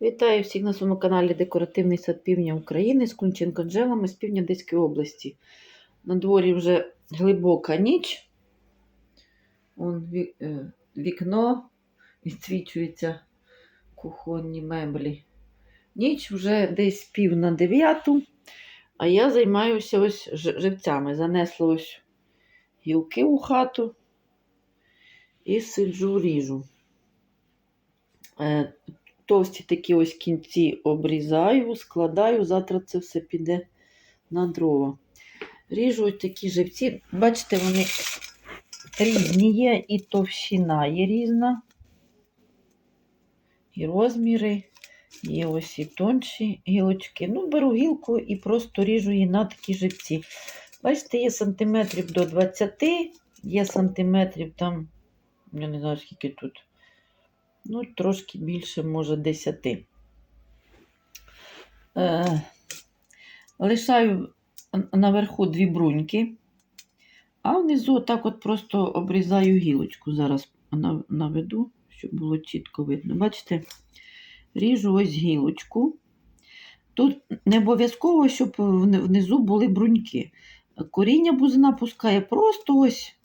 Вітаю всіх на своєму каналі Декоративний сад Півдня України з Кунченко Джелами з півдня Одеської області. На дворі вже глибока ніч. Вон е, вікно відсвічуються кухонні меблі. Ніч вже десь пів на дев'яту, а я займаюся ось живцями. Занесла ось гілки у хату і сиджу ріжу. Товсті такі ось кінці обрізаю, складаю, завтра це все піде на дрова. Ріжу ось такі живці. Бачите, вони різні є, і товщина є різна, і розміри, є ось і тонші гілочки. Ну, беру гілку і просто ріжу її на такі живці. Бачите, є сантиметрів до 20, є сантиметрів там, я не знаю, скільки тут. Ну, трошки більше, може, 10. Е, лишаю наверху дві бруньки, а внизу так от просто обрізаю гілочку. Зараз наведу, щоб було чітко видно. Бачите, ріжу ось гілочку. Тут не обов'язково, щоб внизу були бруньки. Коріння бузина пускає просто ось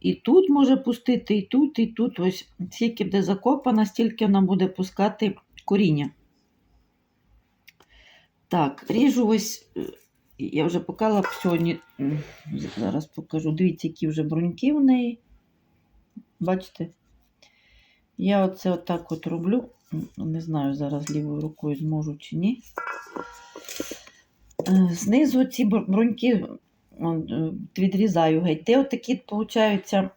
і тут може пустити, і тут, і тут. Ось скільки буде закопана, стільки вона буде пускати коріння. Так, ріжу ось, е, я вже показала сьогодні. Зараз покажу. Дивіться, які вже бруньки в неї. Бачите? Я оце отак от роблю. Не знаю, зараз лівою рукою зможу чи ні. Е, Знизу ці бруньки відрізаю геть. Те отакі, получаються,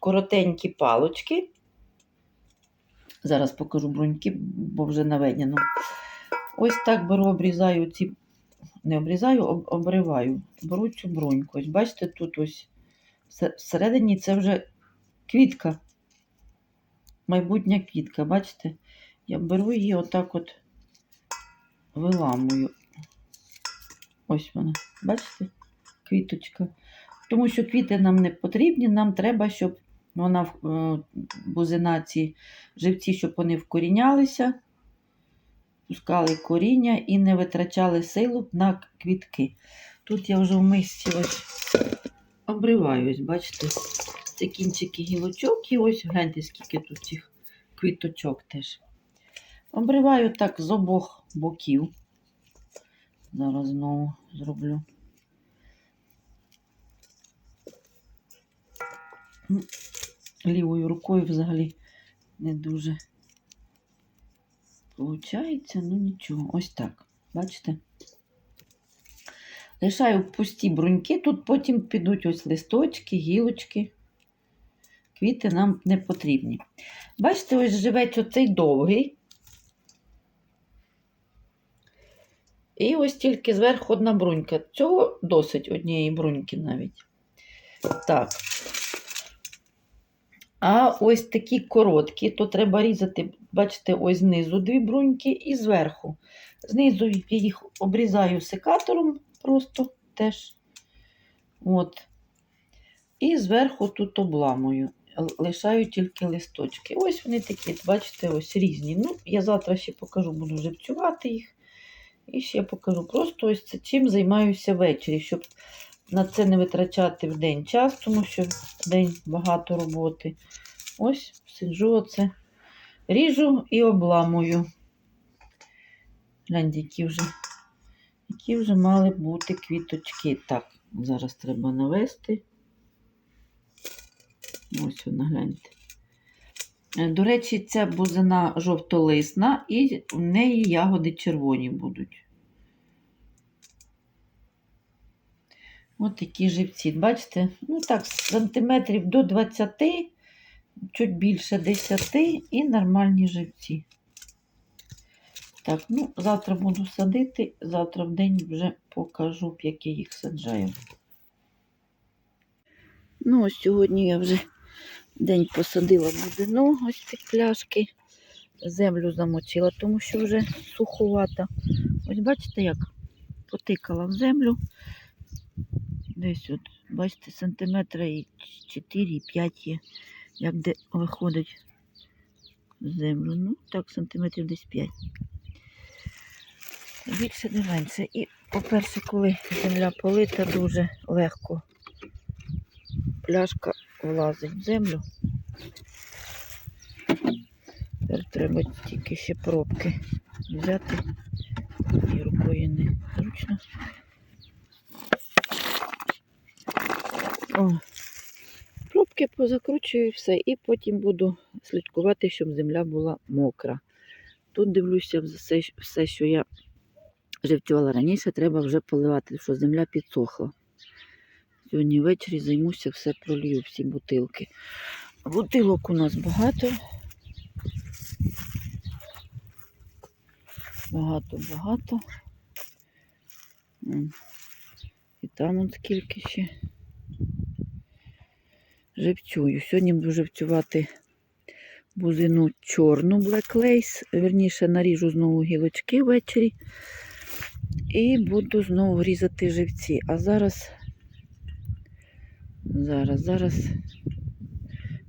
коротенькі палочки. Зараз покажу бруньки, бо вже наведено. Ось так беру, обрізаю ці, не обрізаю, об, обриваю. Беру цю бруньку. Ось бачите, тут ось всередині це вже квітка. Майбутня квітка, бачите? Я беру її отак от виламую. Ось вона, бачите? Квіточка. Тому що квіти нам не потрібні, нам треба, щоб вона е, бузина ці живці, щоб вони вкорінялися, пускали коріння і не витрачали силу на квітки. Тут я вже в мисці ось обриваюсь, бачите, це кінчики гілочок, і ось гляньте, скільки тут цих квіточок теж. Обриваю так з обох боків. Зараз знову зроблю. Лівою рукою взагалі не дуже получається, ну нічого. Ось так. Бачите? Лишаю пусті бруньки, тут потім підуть ось листочки, гілочки. Квіти нам не потрібні. Бачите, ось живець оцей довгий. І ось тільки зверху одна брунька. Цього досить однієї бруньки навіть. Так. А ось такі короткі, то треба різати, бачите, ось знизу дві бруньки і зверху. Знизу я їх обрізаю секатором просто теж. От. І зверху тут обламую. Лишаю тільки листочки. Ось вони такі, бачите, ось різні. Ну, я завтра ще покажу, буду живцювати їх. І ще покажу. Просто ось це чим займаюся ввечері, щоб на це не витрачати в день час, тому що в день багато роботи. Ось сиджу оце, ріжу і обламую. Гляньте, які вже, які вже мали бути квіточки. Так, зараз треба навести. Ось вона, гляньте. Е, До речі, ця бузина жовтолисна, і в неї ягоди червоні будуть. Ось такі живці. Бачите? Ну так, сантиметрів до 20, чуть більше 10 і нормальні живці. Так, ну, завтра буду садити, завтра в день вже покажу, як я їх саджаю. Ну, ось сьогодні я вже день посадила бузину, ось ці пляшки. Землю замочила, тому що вже суховата. Ось бачите, як потикала в землю. Десь от, бачите, сантиметра і 4, і 5 є, як де виходить землю. Ну, так, сантиметрів десь 5. Більше не менше. І, по-перше, коли земля полита, дуже легко пляшка влазить в землю. Тепер треба тільки ще пробки взяти. І рукою не зручно. О, пробки позакручую і все. І потім буду слідкувати, щоб земля була мокра. Тут дивлюся все, все що я живтювала раніше, треба вже поливати, що земля підсохла. Сьогодні ввечері займуся, все пролью, всі бутилки. Бутилок у нас багато. Багато-багато. І там он скільки ще. Живцюю. Сьогодні буду живцювати бузину чорну Black Lace. Верніше наріжу знову гілочки ввечері. І буду знову різати живці. А зараз, зараз, зараз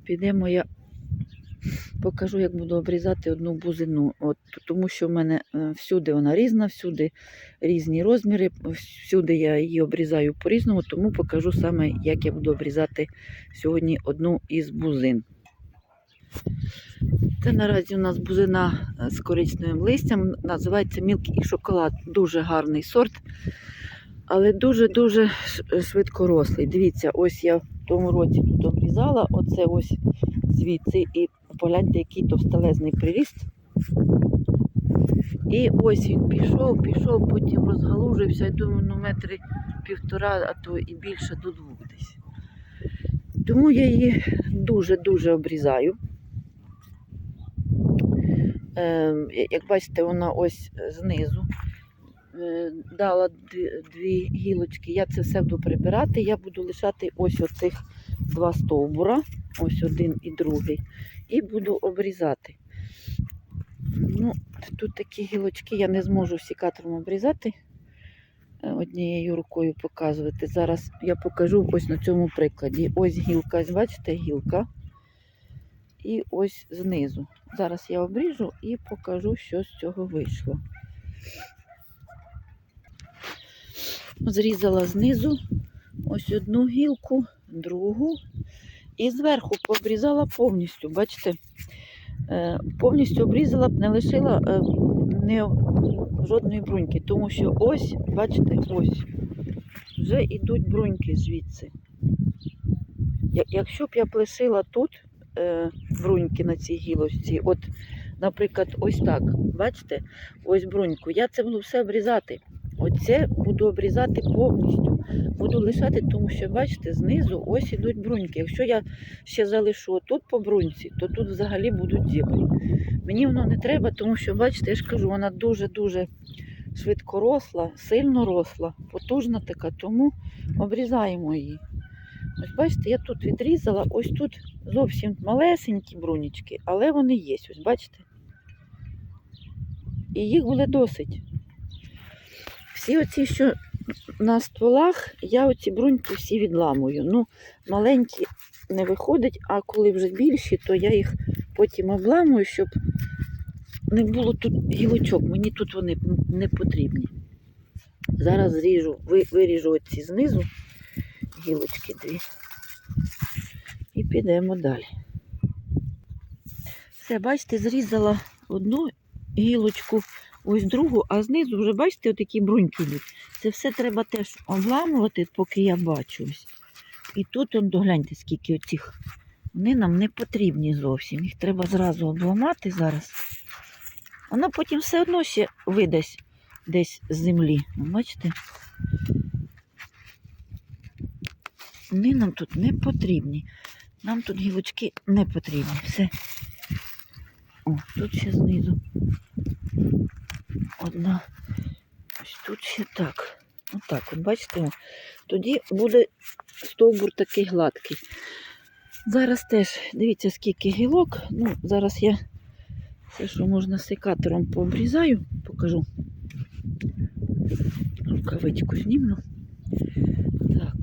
підемо я покажу, як буду обрізати одну бузину. От, тому що в мене е, всюди вона різна, всюди різні розміри, всюди я її обрізаю по-різному, тому покажу саме, як я буду обрізати сьогодні одну із бузин. Це наразі у нас бузина е, з коричневим листям, називається мілкий і шоколад. Дуже гарний сорт, але дуже-дуже ш- швидкорослий. Дивіться, ось я в тому році тут обрізала, оце ось звідси, і погляньте, який товстелезний приріст. І ось він пішов, пішов, потім розгалужився, я думаю, ну метри півтора, а то і більше до двох десь. Тому я її дуже-дуже обрізаю. Я- як бачите, вона ось знизу е, дала дві, гілочки. Я це все буду прибирати. Я буду лишати ось оцих два стовбура, ось один і другий, і буду обрізати. Ну, тут такі гілочки я не зможу сікатором обрізати. е, Однією рукою показувати. Зараз я покажу ось на цьому прикладі. Ось гілка, бачите, гілка. І ось знизу. Зараз я обріжу і покажу, що з цього вийшло. Зрізала знизу ось одну гілку, другу. І зверху пообрізала повністю. Бачите, Е, повністю обрізала не лишила е, не, жодної бруньки, тому що ось, бачите, ось вже йдуть бруньки звідси. Якщо б я лишила тут е, бруньки на цій гілочці, от, наприклад, ось так, бачите, ось бруньку, я це буду все обрізати. Оце буду обрізати повністю. Буду лишати, тому що, бачите, знизу ось ідуть бруньки. Якщо я ще залишу тут по бруньці, то тут взагалі будуть зібри. Мені воно не треба, тому що, бачите, я ж кажу, вона дуже-дуже швидко росла, сильно росла, потужна така, тому обрізаємо її. Ось бачите, я тут відрізала, ось тут зовсім малесенькі брунічки, але вони є, ось бачите. І їх буде досить. Всі оці, що на стволах, я оці бруньки всі відламую. Ну, маленькі не виходить, а коли вже більші, то я їх потім обламую, щоб не було тут гілочок. Мені тут вони не потрібні. Зараз зріжу, виріжу оці знизу гілочки дві. І підемо далі. Все, бачите, зрізала одну гілочку, ось другу, а знизу вже, бачите, отакі бруньки йдуть. Це все треба теж обламувати, поки я бачу. Ось. І тут он догляньте, скільки оцих. Вони нам не потрібні зовсім. Їх треба зразу обламати зараз. Воно потім все одно ще видасть десь з землі. Бачите? Вони нам тут не потрібні. Нам тут гілочки не потрібні. Все. О, тут ще знизу. Одна. Ось тут ще так. Отак, от бачите, тоді буде стовбур такий гладкий. Зараз теж, дивіться, скільки гілок. Ну, зараз я все, що можна секатором пообрізаю, покажу. Рукавичку знімлю. Так.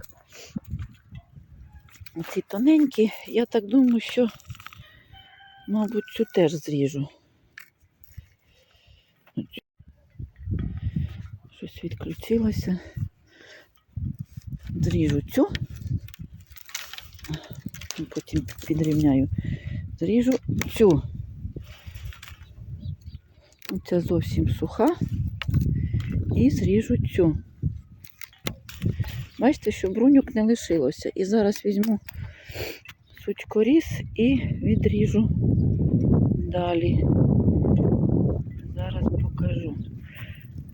Оці тоненькі, я так думаю, що Мабуть, цю теж зріжу. Щось відключилося. Зріжу цю. Потім підрівняю. Зріжу цю. Оця зовсім суха. І зріжу цю. Бачите, що бруньок не лишилося. І зараз візьму сучкоріз і відріжу далі. Зараз покажу.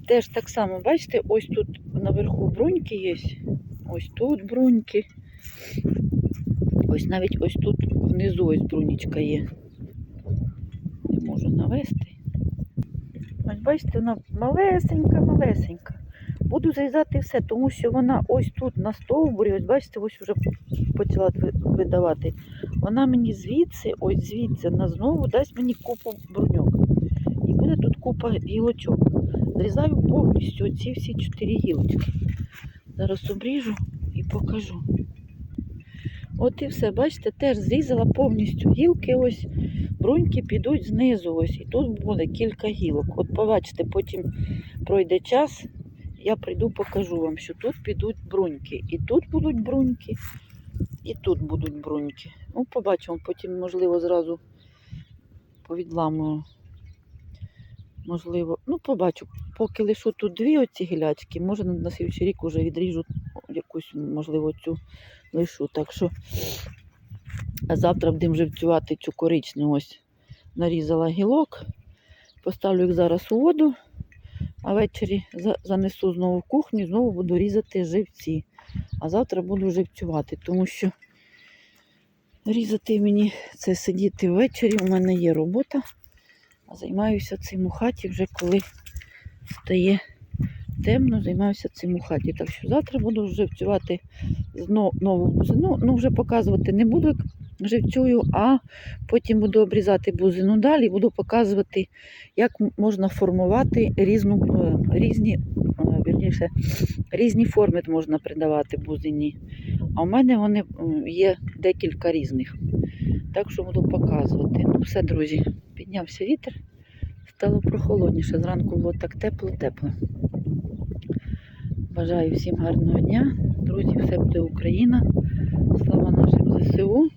Теж так само, бачите, ось тут наверху бруньки є. Ось тут бруньки. Ось навіть ось тут внизу ось брунічка є. Не можу навести. Ось бачите, вона малесенька, малесенька. Буду зрізати все, тому що вона ось тут на стовбурі, ось бачите, ось вже почала видавати. Вона мені звідси, ось звідси, на знову дасть мені купу бруньок. І буде тут купа гілочок. Зрізаю повністю ці всі чотири гілочки. Зараз обріжу і покажу. От і все, бачите, теж зрізала повністю гілки, ось бруньки підуть знизу. Ось, і тут буде кілька гілок. От побачите, потім пройде час, я прийду, покажу вам, що тут підуть бруньки. І тут будуть бруньки, і тут будуть бруньки. Ну, побачимо, потім, можливо, зразу повідламую. Можливо, ну побачу, поки лишу тут дві оці гілячки, може на слідчий рік вже відріжу якусь, можливо, цю лишу. Так що а завтра будемо живцювати цю коричневу. Ось нарізала гілок, поставлю їх зараз у воду, а ввечері занесу знову в кухню і знову буду різати живці. А завтра буду живцювати, тому що різати мені це сидіти ввечері. У мене є робота. Займаюся цим у хаті вже коли стає темно, займаюся цим у хаті. Так що завтра буду живцювати нову бузину. Ну, вже показувати не буду, як живцюю, а потім буду обрізати бузину далі, буду показувати, як можна формувати різну, е, різні, е, вірніше, різні форми можна придавати бузині. А в мене вони є декілька різних. Так що буду показувати. Ну, все, друзі, піднявся вітер, стало прохолодніше. Зранку було так тепло-тепло. Бажаю всім гарного дня. Друзі, все буде Україна. Слава нашим ЗСУ.